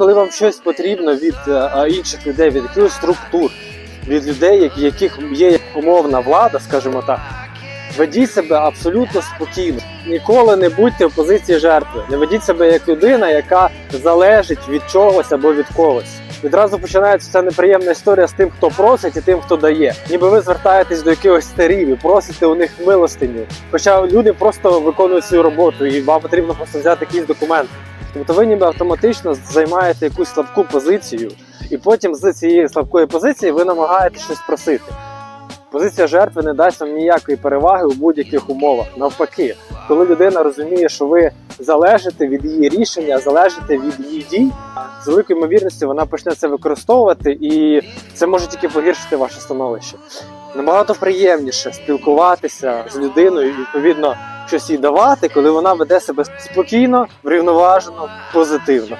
коли вам щось потрібно від е, інших людей, від якихось структур, від людей, яких є умовна влада, скажімо так, ведіть себе абсолютно спокійно. Ніколи не будьте в позиції жертви. Не ведіть себе як людина, яка залежить від чогось або від когось. Відразу починається ця неприємна історія з тим, хто просить, і тим, хто дає. Ніби ви звертаєтесь до якихось старів і просите у них милостиню. Хоча люди просто виконують свою роботу, і вам потрібно просто взяти якийсь документ. Тобто ви ніби автоматично займаєте якусь слабку позицію, і потім з цієї слабкої позиції ви намагаєтесь щось просити. Позиція жертви не дасть вам ніякої переваги у будь-яких умовах. Навпаки, коли людина розуміє, що ви залежите від її рішення, залежите від її дій, з великою ймовірністю вона почне це використовувати, і це може тільки погіршити ваше становище. Набагато приємніше спілкуватися з людиною і відповідно щось їй давати, коли вона веде себе спокійно, врівноважено, позитивно.